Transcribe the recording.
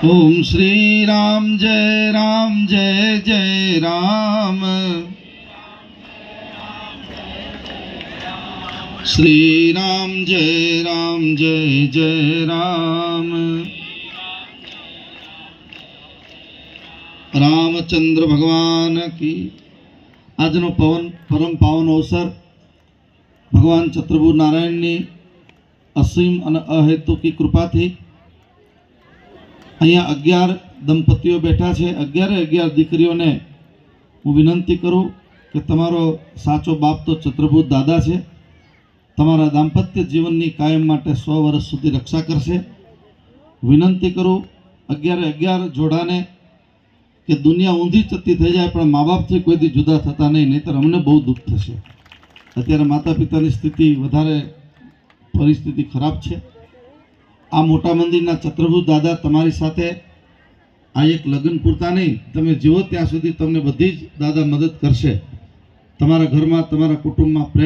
ઓમ શ્રી રામ જય રામ જય જય રામ શ્રી રામ જય રામ જય જય રામ રામચંદ્ર ભગવાન કી આજનો પવન પરમ પાવન અવસર ભગવાન ચતુર્ભુજ નારાયણની અસીમ અને અહેતુકી કૃપાથી અહીંયા અગિયાર દંપતીઓ બેઠા છે. અગિયારે અગિયાર દીકરીઓને હું વિનંતી કરું કે તમારો સાચો બાપ તો ચંદ્રભૂત દાદા છે. તમારા દાંપત્ય જીવનની કાયમ માટે સો વર્ષ સુધી રક્ષા કરશે. વિનંતી કરું અગિયારે અગિયાર જોડાને કે દુનિયા ઊંધી ચત્તી થઈ જાય પણ મા બાપથી કોઈ દી જુદા થતા નહીં, નહીંતર અમને બહુ દુઃખ થશે. અત્યારે માતા પિતાની સ્થિતિ વધારે પરિસ્થિતિ ખરાબ છે. આ મોટા મંદિરના ચતુર્ભુજ દાદા તમારી સાથે આ એક લગ્ન પૂરતા નહીં. તમે જીવો ત્યાં સુધી તમને બધી જ દાદા મદદ કરશે. તમારા ઘરમાં, તમારા કુટુંબમાં પ્રેમ